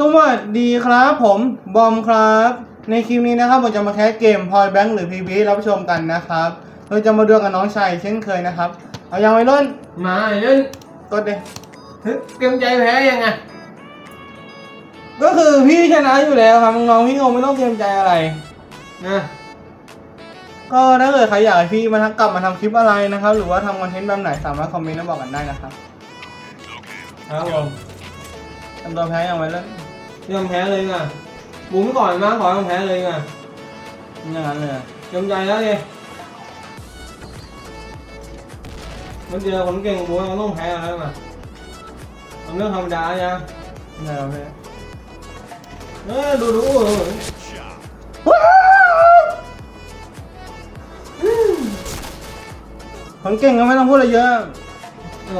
สวัสดีครับผมบอมครับ ในคลิปนี้นะครับผมจะมาแคสเกมพอยแบงค์หรือ PB รับชมกันนะครับเราจะมาดูกับน้องชายเช่นเคยนะครับ เอายังไว้รุ่นมาเล่นกดเลยเตรียมใจแพ้ยังไงก็คือพี่ชนะอยู่แล้วครับน้องๆพี่คงไม่ต้องเตรียมใจอะไรนะก็ถ้าเกิดใครอยากให้พี่มาทำกลับมาทำคลิปอะไรนะครับ หรือว่าทำคอนเทนต์แบบไหนสามารถคอมเมนต์มาบอกกันได้นะครับครับผมทำตัวแพ้ยังไว้รุ่น ยอมแพ้เลยไงบุ้งก่อนมาขอยอมแพ้เลยไงอย่างนั้นเลยยอมใจแล้วดิมันเจอคนเก่งบุ้งมันต้องแพ้แล้วมามันเรื่องธรรมดาจ้ะไม่เอาแพ้เออดูดูคนเก่งก็ไม่ต้องพูดอะไรเยอะโอ้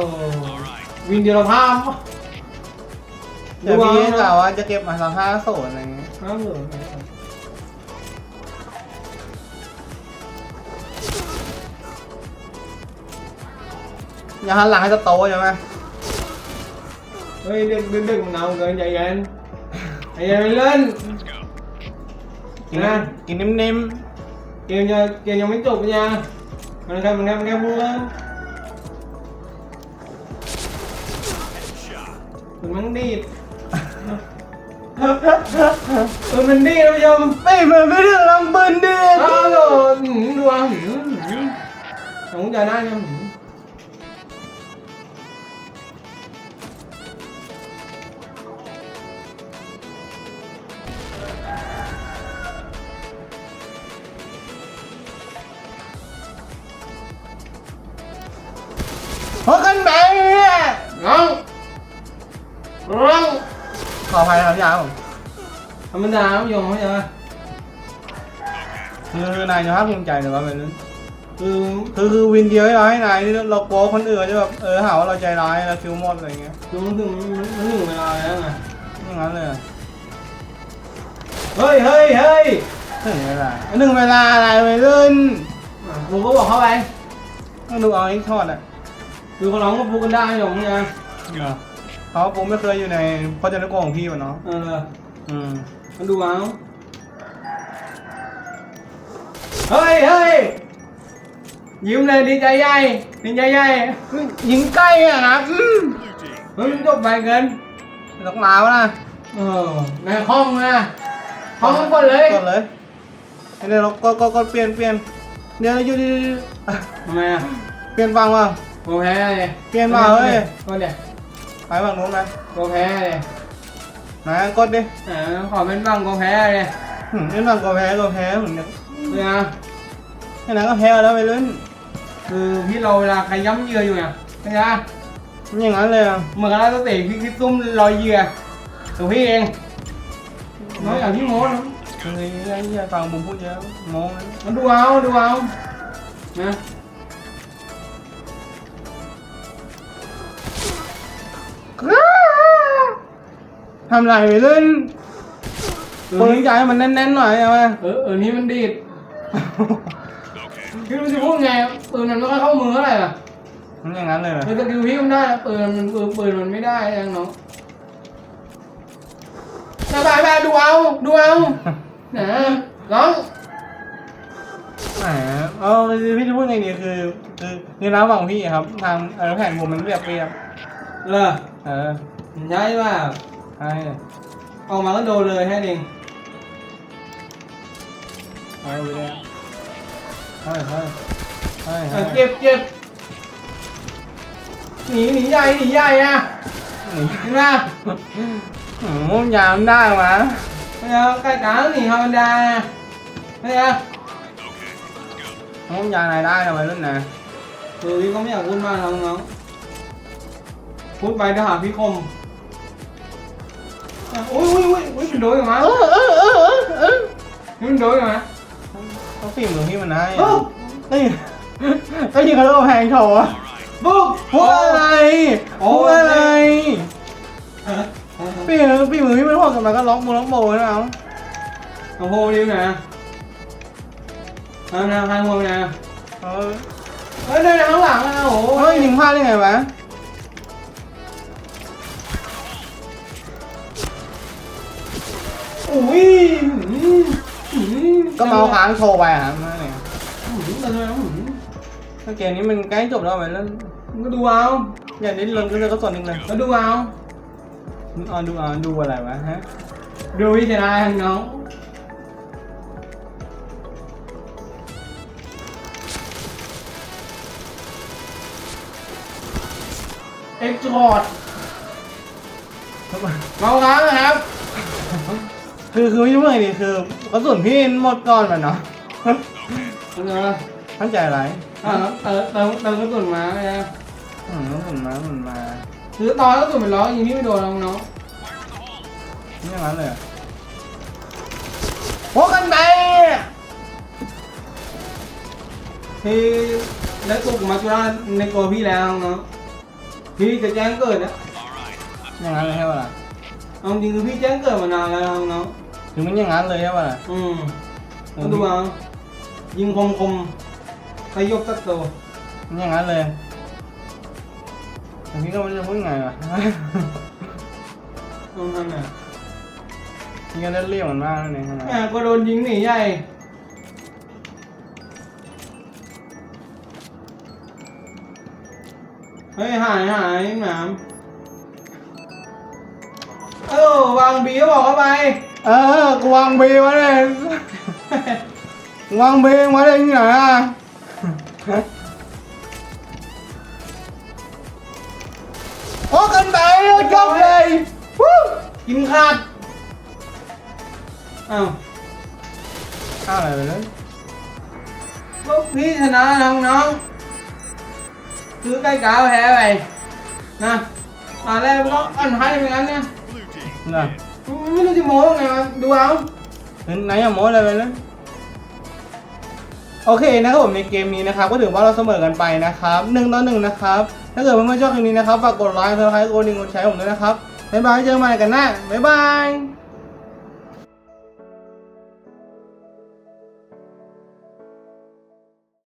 วินเดียรภาพ เดี๋ยวพี่กล่าวว่าจะเก็บมาสักห้าโซนอะไรเงี้ยครับผมอย่าหันหลังให้จะโตใช่ไหมเฮ้ยเด็กเด็กเด็กมันเอาเกินใจเย็นใจเย็นไปเล่นกินนะกินนิ่มเกมจะเกมยังไม่จบยังมันแค่มันแค่มันแค่พูดแล้วมันมันดีดเออมันดีดท่านผู้ชมๆไม่เหมือนไม่ถึงลำปืนดิอ้าวโด นหืมดูอะหืมหืมผมจะได้ยังหืมพบกันแบงเนี่ยร้ องร้องขออภัยนะครับยาผมธรรมดาท่านผู้ชมเข้าใจไหมคือนายจะภาคภูมิใจหรือว่าเป็นนั้นคือคือคือวินเดียวให้เราให้นายนี่เรากลัวคนอื่นจะแบบเออหาว่าเราใจร้ายเราคิวหมดอะไรเงี้ยคือมันถึงมันมันถึงเวลาแล้วไงอย่างนั้นเลยอะเฮ้ยเฮ้ยเฮ้ยถึงเวลาหนึ่งเวลาอะไรไปเล่นอะกูก็บอกเข้าไปต้องดูเอาไอ้ทอดอะคือเขาร้องก็พูดกันได้หรอกมึงไงเพราะผมไม่เคยอยู่ในพจนานุกรมของพี่มันเนาะเอออืมมันดูเอาเฮ้ยเฮ้ยยิ้มเลยดีใจใหญ่ดีใจใหญ่ยิงใกล้อะนะอืมเฮ้ยมันจบไปเกินตกหนาวนะเออในห้องนะห้องมันกดเลยกดเลยเดี๋ยวเราก็ก็ก็เปลี่ยนเปลี่ยนเดี๋ยวอยู่ดีๆอะทำไมอะเปลี่ยนฟังว่ะโกแพ้เลยเปลี่ยนมาเฮ้ยกดเดี๋ยว ไปฝั่งนู้นนะโกแพ้เลยไหนกดดิอ่าขอเป็นบ้างโกแพ้เลยหืมเล่นฝั่งก็แพ้ก็แพ้เหมือนกันเนี่ยแค่นั้นก็แพ้แล้วไปเล่นคือพี่เราเวลาใครย้ำเหยื่ออยู่เนี่ยเป็นไงอย่างนั้นเลยอะเหมือนกับเราต้องเตะพี่คิดตุ้มรอยเหยื่อตัวพี่เองน้อยอย่างที่โม้นะเฮ้ยไอ้เหี้ยฟังผมพูดเยอะมองเลยมันดูเอาดูเอานะ ทำไรไปเล่นคนใจให้มันแน่นๆหน่อยเอาไหมเออเออนี่มันดีดพี่รู้จะพูดไงปืนมันไม่ค่อยเข้ามือเท่าไหร่อะมันอย่างนั้นเลยเหรอคือสกิลพี่มันได้ปืนมันปืนปืนมันไม่ได้ยังน้องนะบายบายดูเอาดูเอานะน้องแหมเอาพี่จะพูดไงดีคือคือในร้านฝั่งพี่อะครับทางเออแผ่นผมมันเรียบเรียบเออเออ ใช่ป่ะ ใช่ออกมาก็โดนเลยแค่นี้เอาไปเลยเฮ้ยเฮ้ยเฮ้ยเอเฮ้อยเจ็บเจ็บหนีหนีใหญ่หนีใหญ่อะเห็นไหมหืมยามได้มาไม่เอาใกล้กลางหนีธรรมดาไม่เอาผมยามไหนได้ทำไมรุ่นนะคือพี่ก็ไม่อยากพูดมากน้องน้องๆพูดไปเดี๋ยวหาพี่คม อะอุ้ยอุ้ยอุ้ยอุ้ยมันโดนยังไงเออเออเออเออเออนี่มันโดนยังไงเขาฝีมือพี่มันได้ปุ๊บเฮ้ยก็ยิงกระโดดแพงโชว์อะปุ๊บพูดอะไรโอ้พูดอะไรเออเออฝีมือฝีมือพี่มันโหดกับมันก็ล็อกมือล็อกโบนะเอาเอาโหดิวนะเอาหน้าข้างหัวนะเออเฮ้ยเดินข้างหลังอะโอ้โหเฮ้ยยิงพลาดได้ไงวะ อุ้ยอืมอืมก็เมาส์ค้างโชว์ไปอะครับนั่นเองอืมแต่ทำไมอืมถ้าเกมนี้มันใกล้จบแล้วไปแล้วมึงก็ดูเอาอย่าดิ้นรนก็เลยก็สนอีกเลยก็ดูเอามึงเอาดูเอาดูอะไรวะฮะดูวิชาทางน้องเอ็กซ์พอร์ตเมาค้างนะครับ คือคือไม่ใช่เมื่อยดิคือกระสุนพี่หมดก่อนมันเนาะเออตั้งใจอะไรอ่าเออเติมเติมกระสุนมาไงอืมกระสุนมาหมุนมาคือตอนกระสุนเป็นล้อยิงที่ไม่โดนน้องน้องนี่อย่างนั้นเลยเหรอพวกกันไปที่ได้ตุกมาจุฬาในตัวพี่แล้วน้องน้องพี่จะแจ้งเกิดนะอย่างนั้นเลยใช่ปะล่ะเอาจริงคือพี่แจ้งเกิดมานานแล้วน้องน้อง คือมันอย่างนั้นเลยใช่ปะล่ะอืมก็ดูเอายิงคมคมๆขยกตัดตัวมันอย่างนั้นเลยแต่พี่ก็ไม่รู้จะพูดไงวะน้องทำไงพี่ก็เล่นเรียกมันมากนั่นเองใช่ไหมแม่ก็โดนยิงหนีใหญ่เฮ้ยหายหายหนาม เออวางบีก็บอกเข้าไปเออกูวางเบย์ไว้เลยวางเบย์มาได้ที่ไหนอะโอ้กันไปจบเลยวู้กินขาดอ้าวอ้าวอะไรไปเลยก็พี่ชนะน้องน้องคือใกล้กาวแพ้ไปนะตอนแรกมันก็อันให้ไปงั้นเนี่ย น่ะไม่รู้จะโม้ยังไงวะดูเอาเห็นไหนอะโม้อะไรไปเลยโอเคนะครับผมในเกมนี้นะครับก็ถือว่าเราเสมอกันไปนะครับหนึ่งต่อหนึ่งนะครับถ้าเกิดเพื่อนๆชอบคลิปนี้นะครับฝากกดไลค์กดไลค์กดดิ่งกดแชร์ผมด้วยนะครับบ๊ายบายเจอกันใหม่กันหน้าบ๊ายบาย